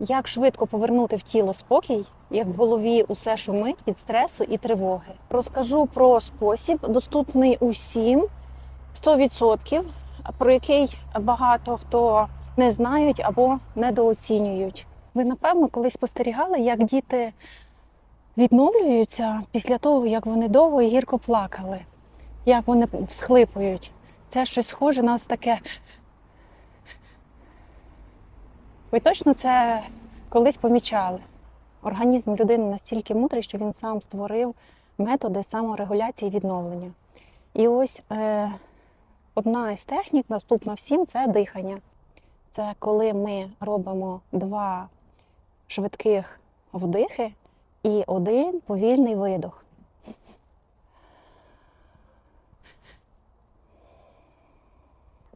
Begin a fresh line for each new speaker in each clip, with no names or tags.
Як швидко повернути в тіло спокій, як в голові усе шумить від стресу і тривоги. Розкажу про спосіб, доступний усім 100%, про який багато хто не знають або недооцінюють. Ви, напевно, колись спостерігали, як діти відновлюються після того, як вони довго і гірко плакали, як вони всхлипують. Це щось схоже на ось таке. Ви точно це колись помічали. Організм людини настільки мудрий, що він сам створив методи саморегуляції і відновлення. І ось е, одна із технік, наступна всім, це дихання. Це коли ми робимо два швидких вдихи і один повільний видох.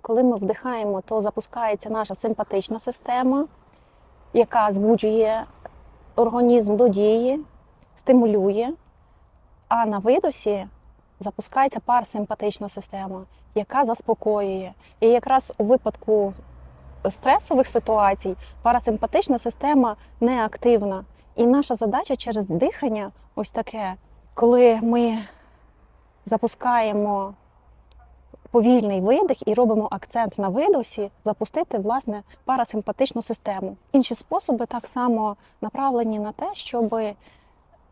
Коли ми вдихаємо, то запускається наша симпатична система, яка збуджує організм до дії, стимулює. А на видосі запускається парасимпатична система, яка заспокоює. І якраз у випадку стресових ситуацій парасимпатична система неактивна. І наша задача через дихання ось таке, коли ми запускаємо повільний видих і робимо акцент на видосі, запустити власне парасимпатичну систему. Інші способи так само направлені на те, щоб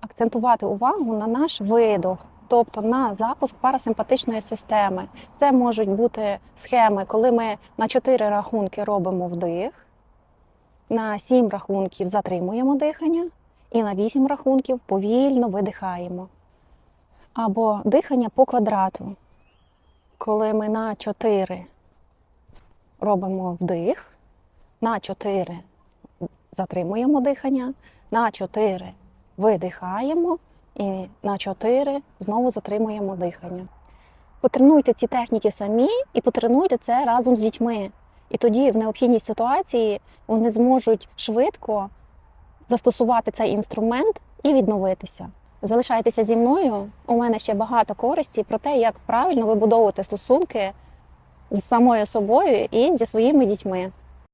акцентувати увагу на наш видох, тобто на запуск парасимпатичної системи. Це можуть бути схеми, коли ми на 4 рахунки робимо вдих, на 7 рахунків затримуємо дихання, і на 8 рахунків повільно видихаємо. Або дихання по квадрату коли ми на 4 робимо вдих, на 4 затримуємо дихання, на 4 видихаємо і на 4 знову затримуємо дихання. Потренуйте ці техніки самі і потренуйте це разом з дітьми. І тоді в необхідній ситуації вони зможуть швидко застосувати цей інструмент і відновитися. Залишайтеся зі мною. У мене ще багато користі про те, як правильно вибудовувати стосунки з самою собою і зі своїми дітьми.